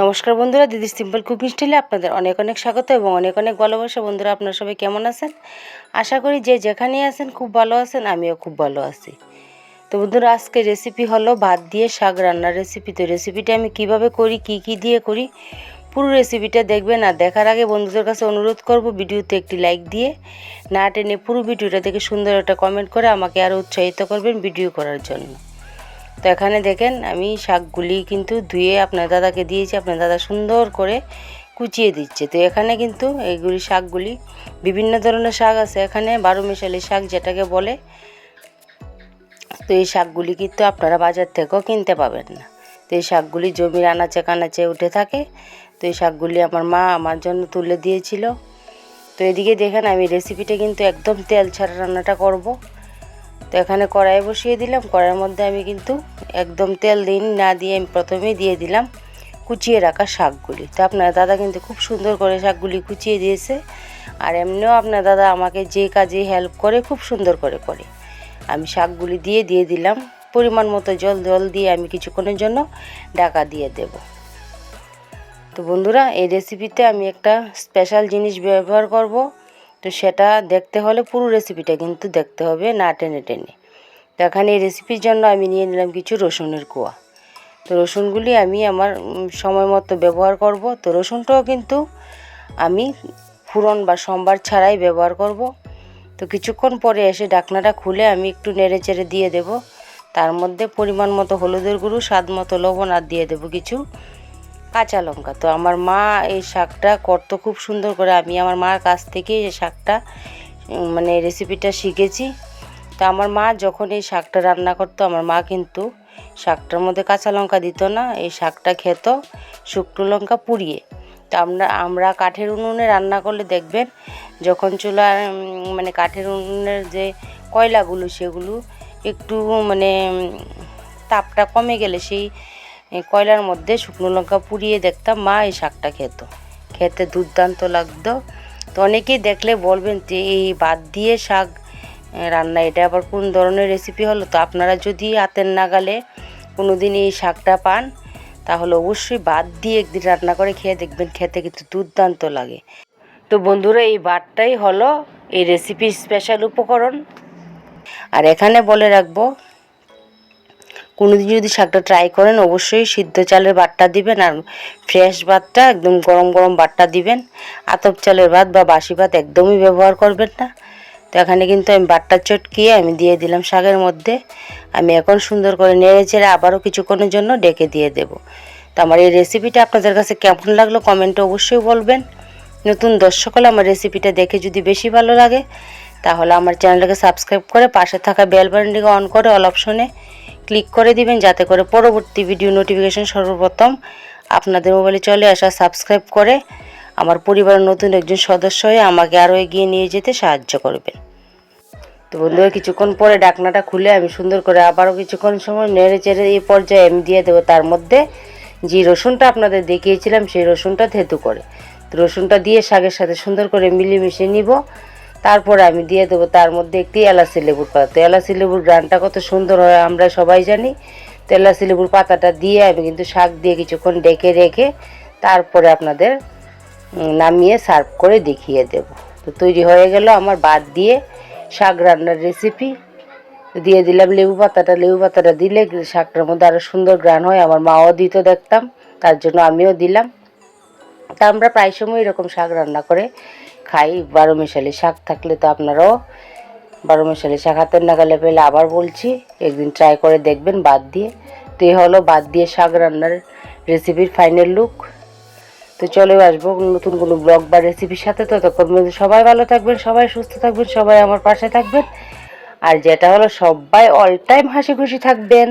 নমস্কার বন্ধুরা, দিদি সিম্পল কুকিং স্টাইলে আপনাদের অনেক অনেক স্বাগত এবং অনেক অনেক ভালোবাসা। বন্ধুরা, আপনারা সবাই কেমন আছেন? আশা করি যে যেখানে আছেন খুব ভালো আছেন, আমিও খুব ভালো আছি। তো বন্ধুরা, আজকে রেসিপি হলো ভাত দিয়ে শাক রান্নার রেসিপি তো রেসিপিটা আমি কীভাবে করি, কি কি দিয়ে করি, পুরো রেসিপিটা দেখবেন আর দেখার আগে বন্ধুদের কাছে অনুরোধ করব, ভিডিওতে একটি লাইক দিয়ে না টেনে পুরো ভিডিওটা দেখে সুন্দর একটা কমেন্ট করে আমাকে আরও উৎসাহিত করবেন ভিডিও করার জন্য। তো এখানে দেখেন আমি শাকগুলি কিন্তু ধুয়ে আপনার দাদাকে দিয়েছি, আপনার দাদা সুন্দর করে কুচিয়ে দিচ্ছে। তো এখানে কিন্তু এইগুলি শাকগুলি বিভিন্ন ধরনের শাক আছে। এখানে বারো মিশালি শাক যেটাকে বলে, তো এই শাকগুলি কিন্তু আপনারা বাজার থেকেও কিনতে পাবেন না। তো এই শাকগুলি জমির আনাচে কানাচে উঠে থাকে। তো এই শাকগুলি আমার মা আমার জন্য তুলে দিয়েছিল। তো এদিকে দেখেন আমি রেসিপিটা কিন্তু একদম তেল ছাড়া রান্নাটা করব। তো এখানে কড়াই বসিয়ে দিলাম। কড়াইয়ের মধ্যে আমি কিন্তু একদম তেল দিন না দিয়ে আমি প্রথমেই দিয়ে দিলাম কুচিয়ে রাখা শাকগুলি। তো আপনার দাদা কিন্তু খুব সুন্দর করে শাকগুলি কুচিয়ে দিয়েছে। আর এমনিও আপনার দাদা আমাকে যে কাজে হেল্প করে, খুব সুন্দর করে করে। আমি শাকগুলি দিয়ে দিয়ে দিলাম। পরিমাণ মতো জল জল দিয়ে আমি কিছুক্ষণের জন্য ঢাকা দিয়ে দেব। তো বন্ধুরা, এই রেসিপিতে আমি একটা স্পেশাল জিনিস ব্যবহার করব। তো সেটা দেখতে হলে পুরো রেসিপিটা কিন্তু দেখতে হবে না টেনে টেনে। তো এখানে এই রেসিপির জন্য আমি নিয়ে নিলাম কিছু রসুনের কোয়া। তো রসুনগুলি আমি আমার সময় মতো ব্যবহার করব। তো রসুনটাও কিন্তু আমি ফুরন বা সোমবার ছাড়াই ব্যবহার করব। তো কিছুক্ষণ পরে এসে ডাকনাটা খুলে আমি একটু নেড়ে চেড়ে দিয়ে দেব। তার মধ্যে পরিমাণ মতো হলুদের গুঁড়ো, স্বাদ মতো লবণ আর দিয়ে দেবো কিছু। কাঁচা লঙ্কা। তো আমার মা এই শাকটা করতো খুব সুন্দর করে, আমি আমার মার কাছ থেকে এই শাকটা মানে রেসিপিটা শিখেছি। তো আমার মা যখন এই শাকটা রান্না করতো, আমার মা কিন্তু শাকটার মধ্যে কাঁচা লঙ্কা দিত না, এই শাকটা খেত শুকনো লঙ্কা পুড়িয়ে। তো আমরা আমরা কাঠের উনুনে রান্না করলে দেখবেন, যখন চুলা মানে কাঠের উনুনের যে কয়লাগুলো, সেগুলো একটু মানে তাপটা কমে গেলে, সেই কয়লার মধ্যে শুকনো লঙ্কা পুড়িয়ে দেখতাম, মা এই শাকটা খেত। খেতে দুর্দান্ত লাগতো। তো অনেকেই দেখলে বলবেন যে, এই বাদ দিয়ে শাক রান্না, এটা আবার কোন ধরনের রেসিপি হলো? তো আপনারা যদি হাতের নাগালে কোনো দিন এই শাকটা পান, তাহলে অবশ্যই বাদ দিয়ে একদিন রান্না করে খেয়ে দেখবেন, খেতে কিন্তু দুর্দান্ত লাগে। তো বন্ধুরা, এই বাদটাই হলো এই রেসিপির স্পেশাল উপকরণ। আর এখানে বলে রাখব কোনো দিন যদি শাকটা ট্রাই করেন, অবশ্যই সিদ্ধ চালের বাটটা দিবেন আর ফ্রেশ ভাতটা, একদম গরম গরম বাটটা দিবেন। আতপ চালের ভাত বা বাসি ভাত একদমই ব্যবহার করবেন না। তো এখানে কিন্তু আমি বাটটা চটকিয়ে আমি দিয়ে দিলাম শাকের মধ্যে। আমি এখন সুন্দর করে নেড়ে চেড়ে আবারও কিছুক্ষণের জন্য ডেকে দিয়ে দেব। তো আমার এই রেসিপিটা আপনাদের কাছে কেমন লাগল কমেন্টে অবশ্যই বলবেন। নতুন দর্শক হলে আমার রেসিপিটা দেখে যদি বেশি ভালো লাগে, তাহলে আমার চ্যানেলটাকে সাবস্ক্রাইব করে পাশে থাকা বেল বাটনটিকে অন করে অল অপশনে ক্লিক করে দিবেন যাতে করে পরবর্তী ভিডিও নোটিফিকেশন সর্বপ্রথম আপনাদের মোবাইলে চলে আসা সাবস্ক্রাইব করে আমার পরিবারের নতুন একজন সদস্য হয়ে আমাকে আরও এগিয়ে নিয়ে যেতে সাহায্য করবেন। তো বন্ধুরা, কিছুক্ষণ পরে ডাকনাটা খুলে আমি সুন্দর করে আবারও কিছুক্ষণ সময় নেড়ে চেড়ে এই পর্যায়ে আমি দিয়ে দেবো। তার মধ্যে যে রসুনটা আপনাদের দেখিয়েছিলাম, সেই রসুনটা থেতু করে। তো রসুনটা দিয়ে শাকের সাথে সুন্দর করে মিলিয়ে নিব। তারপরে আমি দিয়ে দেবো, তার মধ্যে একটি এলাচি লেবুর পাতা। তো এলাচি লেবুর গ্রানটা কত সুন্দর হয় আমরা সবাই জানি। তো এলাচি লেবুর পাতাটা দিয়ে আমি কিন্তু শাক দিয়ে কিছুক্ষণ ডেকে রেখে তারপরে আপনাদের নামিয়ে সার্ভ করে দেখিয়ে দেব। তো তৈরি হয়ে গেল আমার বাদ দিয়ে শাক রান্নার রেসিপি দিয়ে দিলাম লেবু পাতাটা। লেবু পাতাটা দিলে শাকটার মধ্যে আরও সুন্দর গ্রান হয়। আমার মাও দিত দেখতাম, তার জন্য আমিও দিলাম। তা আমরা প্রায় সময় এরকম শাক রান্না করে খাই। বারো মেশালি শাক থাকলে তো আপনারাও বারো মিশালি শাক। হাতের নাগালে পেলে আবার বলছি, একদিন ট্রাই করে দেখবেন, বাদ দিয়ে। তো এই হলো বাদ দিয়ে শাক রান্নার রেসিপির ফাইনাল লুক তো চলে আসব নতুন কোনো ব্লগ বা রেসিপির সাথে। ততক্ষণ মধ্যে সবাই ভালো থাকবেন, সবাই সুস্থ থাকবেন, সবাই আমার পাশে থাকবেন। আর যেটা হলো সবাই অল টাইম হাসি খুশি থাকবেন।